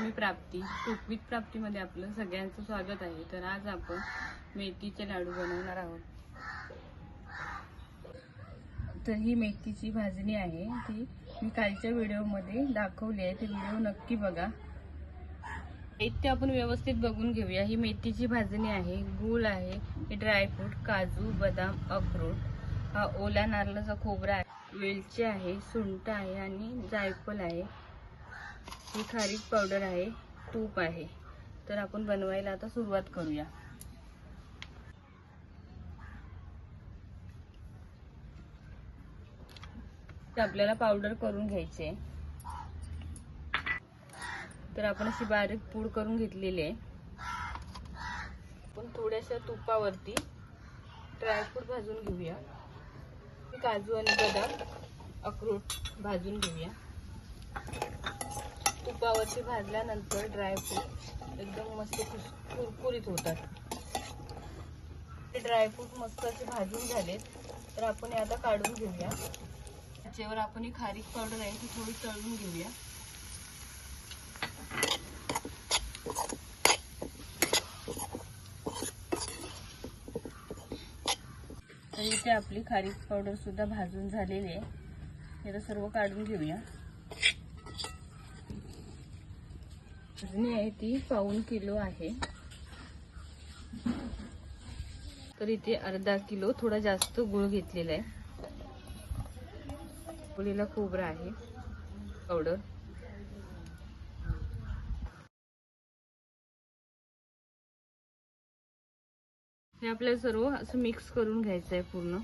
मी प्राप्ती कुकविथ प्राप्तीमध्ये आपलं सगळ्यांचं स्वागत आहे. तर आज आपण मेथीचे लाडू बनवणार आहोत. तर ही मेथीची भाजणी आहे. ती मी कालच्या व्हिडिओमध्ये दाखवली आहे. ते व्हिडिओ नक्की बघा. ते आपण व्यवस्थित बघून घेऊया. ही मेथीची भाजणी आहे. गूळ आहे. हे ड्रायफ्रूट काजू बदाम अक्रोट हा ओला नारळाचा खोबरा आहे. वेलची आहे सुंट आहे आणि जायफल आहे. ही खारीक पावडर आहे तूप आहे. तर आपण बनवायला आता सुरुवात करूया. तर आपल्याला पावडर करून घ्यायची. आहे तर आपण अशी बारीक पूड करून घेतलेली आहे. आपण थोड्याशा तुपावरती ड्रायफ्रूट भाजून घेऊया. काजू आणि बदाम अक्रूट भाजून घेऊया. तुपावरती भाजल्यानंतर ड्रायफ्रूट एकदम मस्त कुरकुरीत होतात. ते ड्रायफ्रूट मस्त असे भाजून झालेत. तर आपण हे आता काढून घेऊया. त्याच्यावर आपण ही खारीक पावडर आहे ती थोडी तळून घेऊया. तर इथे आपली खारीक पावडर सुद्धा भाजून झालेली आहे. हे तर सर्व काढून घेऊया. भाजणी आहे ती पाऊन किलो आहे. तर इथे अर्धा किलो थोडा जास्त गुळ घेतलेला आहे. गुळीला खोबरा आहे. पावडर. हे आपल्याला सर्व असं मिक्स करून घ्यायचं आहे पूर्ण.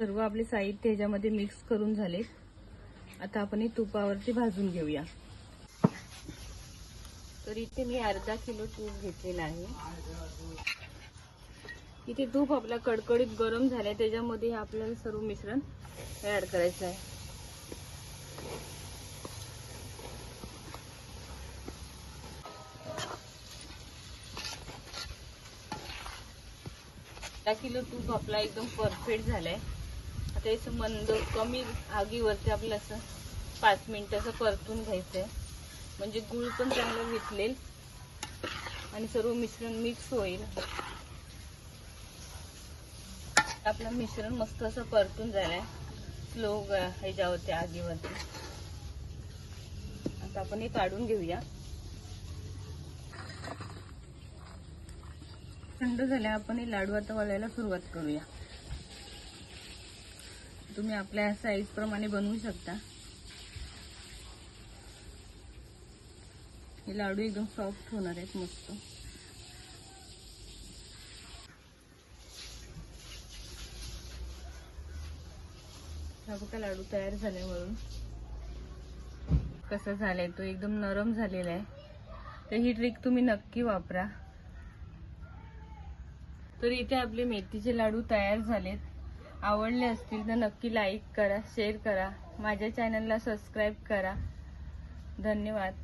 सर्व आपले साहित्य ह्याच्यामध्ये मिक्स करून झाले आता आपण हे तुपावरती भाजून घेऊया. तर इथे मी अर्धा किलो तूप घेतलेला आहे. इथे तूप आपला कडकडीत गरम झालाय त्याच्यामध्ये हे आपल्याला सर्व मिश्रण तयार करायचं आहे. अर्धा किलो तूप आपला एकदम परफेक्ट झालाय. तेच मंद कमी आगीवरती आपलं असं पाच मिनिटं असं परतून घ्यायचंय. म्हणजे गुळ पण चांगलं विटलेल आणि सर्व मिश्रण मिक्स होईल. आपलं मिश्रण मस्त असं परतून झालंय. स्लो ह्याच्यावरती आगीवरती. आता आपण हे काढून घेऊया. थंड झाल्या आपण हे लाडू आता वळायला सुरुवात करूया. तुम्ही आपल्या साईज प्रमाणे बनवू शकता. हे लाडू एकदम सॉफ्ट होणार आहेत मस्त. हा बघा लाडू तयार झाले म्हणून कसा झालाय तो एकदम नरम झालेला आहे. तर ही ट्रिक तुम्ही नक्की वापरा. तर इथे आपले मेथीचे लाडू तयार झालेत. आवडले असतील तर नक्की लाईक करा शेअर करा. माझ्या चॅनलला सबस्क्राईब करा. धन्यवाद.